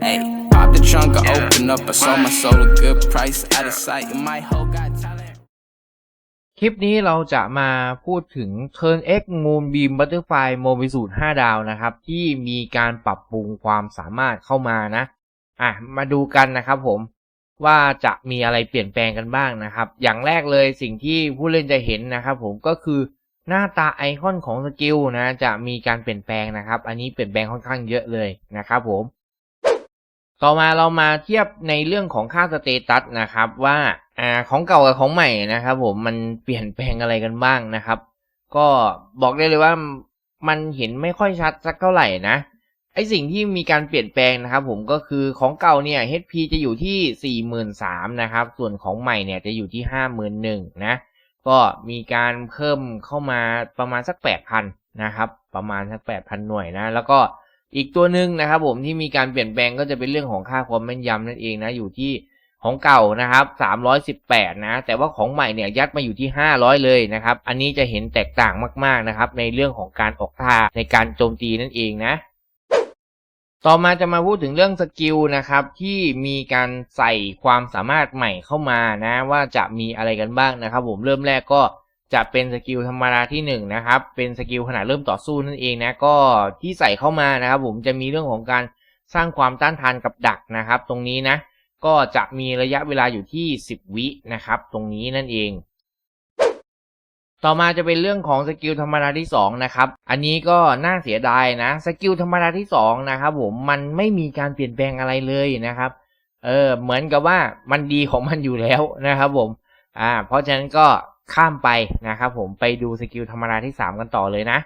Hey, pop the trunk, I open up. I sold my soul a good price. Out of sight, and my hoe got talent. คลิปนี้เราจะมาพูดถึง Turn X Moonbeam Butterfly m o b i สูตร5ดาวนะครับ ที่มีการปรับปรุงความสามารถเข้ามานะ อะ มาดูกันนะครับผมว่าจะมีอะไรเปลี่ยนแปลงกันบ้างนะครับ อย่างแรกเลยสิ่งที่ผู้เล่นจะเห็นนะครับผมก็คือหน้าตาไอคอนของสกิลนะ จะมีการเปลี่ยนแปลงนะครับ อันนี้เปลี่ยนแปลงค่อนข้างเยอะเลยนะครับผม ต่อมาเรามาเทียบในเรื่องของค่าสเตตัสนะครับว่าอ่าของเก่ากับของใหม่นะครับ ผมมันเปลี่ยนแปลงอะไรกันบ้างนะครับ ก็บอกได้เลยว่ามันเห็นไม่ค่อยชัดสักเท่าไหร่นะไอสิ่งที่มีการเปลี่ยนแปลงนะครับ ผมก็คือของเก่าเนี่ย HP จะอยู่ที่ 43,000นะครับ ส่วนของใหม่เนี่ยจะอยู่ที่ 51,000นะก็มีการเพิ่มเข้ามาประมาณสัก 8,000นะครับ ประมาณสัก 8,000 หน่วยนะ แล้วก็ อีกตัวหนึ่งนะครับผมที่มีการเปลี่ยนแปลงก็จะเป็นเรื่องของค่าความแม่นยำนั่นเองนะอยู่ที่ของเก่านะครับ318 นะ แต่ว่าของใหม่เนี่ยยัดมาอยู่ที่ 500 เลยนะครับ อันนี้จะเห็นแตกต่างมากๆนะครับ ในเรื่องของการออกท่าในการโจมตีนั่นเองนะ ต่อมาจะมาพูดถึงเรื่องสกิลนะครับ ที่มีการใส่ความสามารถใหม่เข้ามานะ ว่าจะมีอะไรกันบ้างนะครับ ผมเริ่มแรกก็ จะเป็นสกิลธรรมดาที่1นงนะครับ เป็นสกิลขณะเริ่มต่อสู้นั่นเองนะ ก็ที่ใส่เข้ามานะครับ ผมจะมีเรื่องของการสร้างความต้านทานกับดักนะครับ ตรงนี้นะ ก็จะมีระยะเวลาอยู่ที่ 10 วินะครับ ตรงนี้นั่นเอง ต่อมาจะเป็นเรื่องของสกิลธรรมดาที่2นะครับ อันนี้ก็น่าเสียดายนะ สกิลธรรมดาที่2นะครับผม มันไม่มีการเปลี่ยนแปลงอะไรเลยนะครับ เออ เหมือนกับว่ามันดีของมันอยู่แล้วนะครับผม อ่า เพราะฉะนั้นก็ ข้ามไปนะครับผมไปดูสกิลธรรมดาที่ 3 กันต่อเลยนะ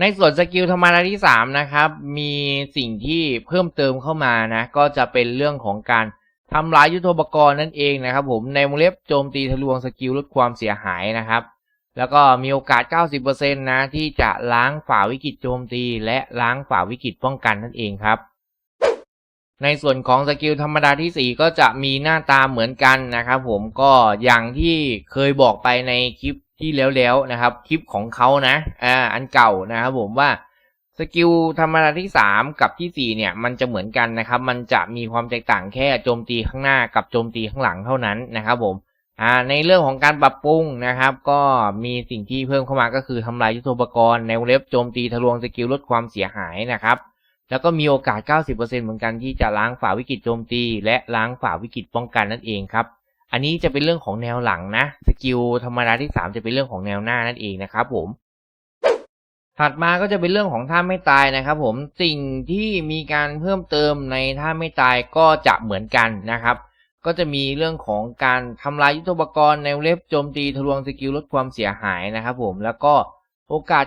ในส่วนสกิลธรรมดาที่ 3 นะครับ มีสิ่งที่เพิ่มเติมเข้ามานะ ก็จะเป็นเรื่องของการทำลายยุทโธปกรณ์นั่นเองนะครับผมในวงเล็บโจมตีทะลวงสกิลลดความเสียหายนะครับ แล้วก็มีโอกาส 90%นะที่จะล้างฝ่าวิกฤตโจมตี และล้างฝ่าวิกฤตป้องกันนั่นเองครับ ในส่วนของสกิลธรรมดาที่ 4 ก็จะมีหน้าตาเหมือนกันนะครับผมก็อย่างที่เคยบอกไปในคลิปที่แล้วๆนะครับ คลิปของเขานะอ่าอันเก่านะครับผมว่าสกิลธรรมดาที่ 3 กับที่ 4 เนี่ย มันจะเหมือนกันนะครับ มันจะมีความแตกต่างแค่โจมตีข้างหน้ากับโจมตีข้างหลังเท่านั้นนะครับผมอ่าในเรื่องของการปรับปรุงนะครับ ก็มีสิ่งที่เพิ่มเข้ามาก็คือทำลายยุทโธปกรณ์ในวเล็บโจมตีทะลวงสกิลลดความเสียหายนะครับ แล้วก็มีโอกาส 90%เหมือนกันที่จะล้างฝ่าวิกฤตโจมตี และล้างฝ่าวิกฤตป้องกันนั่นเองครับ อันนี้จะเป็นเรื่องของแนวหลังนะ สกิลธรรมดาที่ 3 จะเป็นเรื่องของแนวหน้านั่นเองนะครับผม ถัดมาก็จะเป็นเรื่องของท่าไม่ตายนะครับ ผม สิ่งที่มีการเพิ่มเติมในท่าไม่ตายก็จะเหมือนกันนะครับก็จะมีเรื่องของการทำลายยุทโธปกรณ์ในเล็บโจมตีทะลวงสกิลลดความเสียหายนะครับผมแล้วก็ โอกาส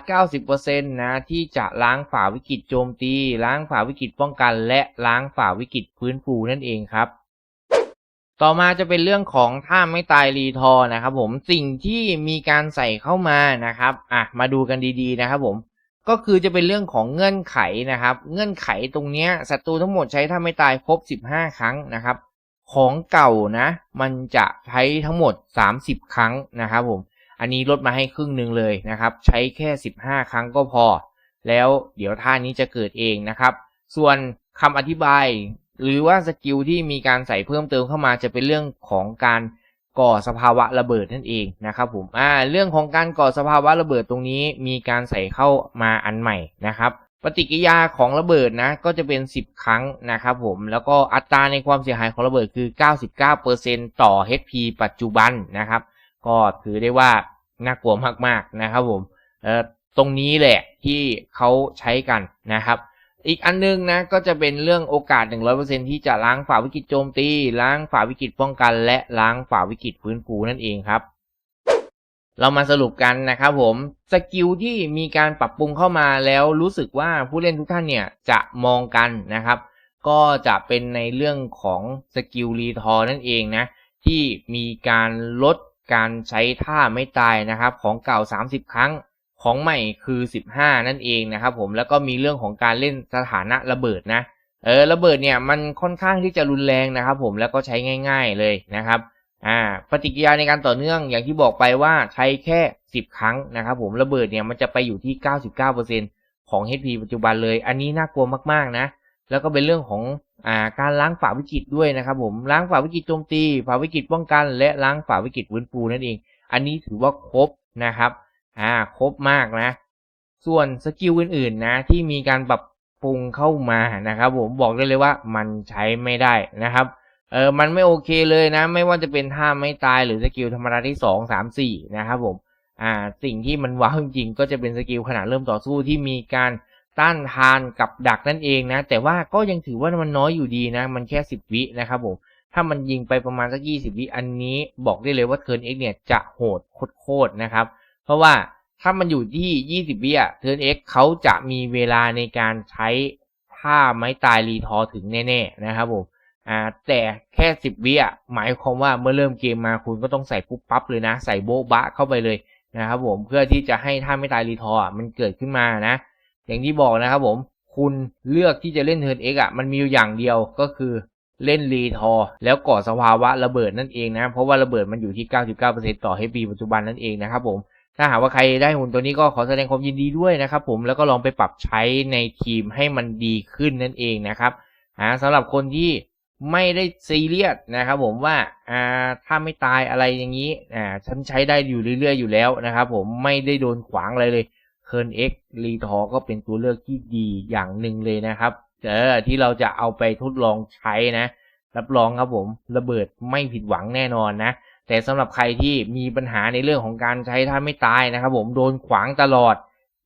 90%นะที่จะล้างฝ่าวิกฤตโจมตี ล้างฝ่าวิกฤตป้องกัน และล้างฝ่าวิกฤตฟื้นฟูนั่นเองครับ ต่อมาจะเป็นเรื่องของท่าไม่ตายรีทอร์นะครับผมสิ่งที่มีการใส่เข้ามานะครับอะมาดูกันดีๆนะครับผมก็คือจะเป็นเรื่องของเงื่อนไขนะครับ เงื่อนไขตรงเนี้ยศัตรูทั้งหมดใช้ท่าไม่ตายครบ 15 ครั้งนะครับ ของเก่านะ มันจะใช้ทั้งหมด 30 ครั้งนะครับผม อันนี้ลดมาให้ครึ่งหนึ่งเลยนะครับ ใช้แค่ 15 ครั้งก็พอ แล้วเดี๋ยวท่านี้จะเกิดเองนะครับ ส่วนคำอธิบาย หรือว่าสกิลที่มีการใส่เพิ่มเติมเข้ามาจะเป็นเรื่องของการก่อสภาวะระเบิดนั่นเองนะครับผมอ่าเรื่องของการก่อสภาวะระเบิดตรงนี้มีการใส่เข้ามาอันใหม่นะครับ ปฏิกิริยาของระเบิดนะก็จะเป็น 10 ครั้งนะครับผมแล้วก็อัตราในความเสียหายของระเบิดคือ 99%ต่อ HP ปัจจุบันนะครับ ก็ถือได้ว่าน่ากลัวมากๆนะครับผมเอ่อตรงนี้แหละที่เขาใช้กันนะครับ อีกอันนึงนะก็จะเป็นเรื่องโอกาส 100%ที่จะล้างฝ่าวิกฤตโจมตี ล้างฝ่าวิกฤตป้องกัน และล้างฝ่าวิกฤตฟื้นฟูนั่นเองครับ เรามาสรุปกันนะครับผมสกิลที่มีการปรับปรุงเข้ามาแล้วรู้สึกว่าผู้เล่นทุกท่านเนี่ยจะมองกันนะครับ ก็จะเป็นในเรื่องของสกิลรีทอร์นั่นเองนะที่มีการลด การใช้ท่าไม่ตายนะครับ ของเก่า 30 ครั้งของใหม่คือ 15 นั่นเองนะครับผมแล้วก็มีเรื่องของการเล่นสถานะระเบิดนะเออระเบิดเนี่ยมันค่อนข้างที่จะรุนแรงนะครับ ผมแล้วก็ใช้ง่าย ๆเลยนะครับอ่าปฏิกิริยาในการต่อเนื่องอย่างที่บอกไปว่าใช้แค่ 10 ครั้งนะครับ ผมระเบิดเนี่ยมันจะไปอยู่ที่ 99%ของ HP ปัจจุบันเลย อันนี้น่ากลัวมากๆนะ แล้วก็เป็นเรื่องของอ่าการล้างฝ่าวิกฤตด้วยนะครับ ผมล้างฝ่าวิกฤตโจมตีฝ่าวิกฤตป้องกัน และล้างฝ่าวิกฤตฟื้นฟูนั่นเอง อันนี้ถือว่าครบนะครับอ่าครบมากนะ ส่วนสกิลอื่นๆนะที่มีการปรับปรุงเข้ามานะครับ ผมบอกได้เลยว่ามันใช้ไม่ได้นะครับเออมันไม่โอเคเลยนะ ไม่ว่าจะเป็นท่าไม่ตายหรือสกิลธรรมดาที่สองสามสี่นะครับผมอ่าสิ่งที่มันว้าวจริงๆก็จะเป็นสกิลขณะเริ่มต่อสู้ที่มีการ ต้านทานกับดักนั่นเองนะ แต่ว่าก็ยังถือว่ามันน้อยอยู่ดีนะ มันแค่สิบวินะครับผม ถ้ามันยิงไปประมาณสักยี่สิบวิ อันนี้บอกได้เลยว่าเทิร์นเอ็กเนี่ยจะโหดโคตรนะครับ เพราะว่าถ้ามันอยู่ที่ 20 วิอะเทิร์นเอ็กเขาจะมีเวลาในการใช้ท่าไม้ตายรีทอถึงแน่ๆนะครับผมอ่าแต่แค่ 10 วิอะหมายความว่าเมื่อเริ่มเกมมาคุณก็ต้องใส่ปุ๊บปั๊บเลยนะ ใส่โบ๊ะบะเข้าไปเลยนะครับผมเพื่อที่จะให้ท่าไม่ตายรีทอมันเกิดขึ้นมานะ อย่างที่บอกนะครับผม คุณเลือกที่จะเล่นเทิร์นเอ็กอะมันมีอยู่อย่างเดียวก็คือเล่นรีทอแล้วก่อสภาวะระเบิดนั่นเองนะ เพราะว่าระเบิดมันอยู่ที่ 99%ต่อ HP ปัจจุบันนั่นเองนะครับผมถ้าหากว่าใครได้หุ่นตัวนี้ก็ขอแสดงความยินดีด้วยนะครับผมแล้วก็ลองไปปรับใช้ในทีมให้มันดีขึ้นนั่นเองนะครับอ่าสำหรับคนที่ไม่ได้ซีเรียสนะครับผมว่าอ่าถ้าไม่ตายอะไรอย่างนี้อ่าฉันใช้ได้อยู่เรื่อยๆอยู่แล้วนะครับผมไม่ได้โดนขวางอะไรเลย เคิร์นเอ็กรีทอก็เป็นตัวเลือกที่ดีอย่างหนึ่งเลยนะครับเออที่เราจะเอาไปทดลองใช้นะ รับรองครับผมระเบิดไม่ผิดหวังแน่นอนนะ แต่สำหรับใครที่มีปัญหาในเรื่องของการใช้ท่าไม่ตายนะครับ ผมโดนขวางตลอด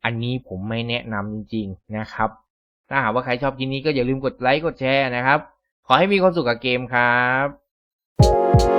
อันนี้ผมไม่แนะนำจริง ๆนะครับ ถ้าหากว่าใครชอบคลิปนี้ก็อย่าลืมกดไลค์กดแชร์นะครับ ขอให้มีความสุขกับเกมครับ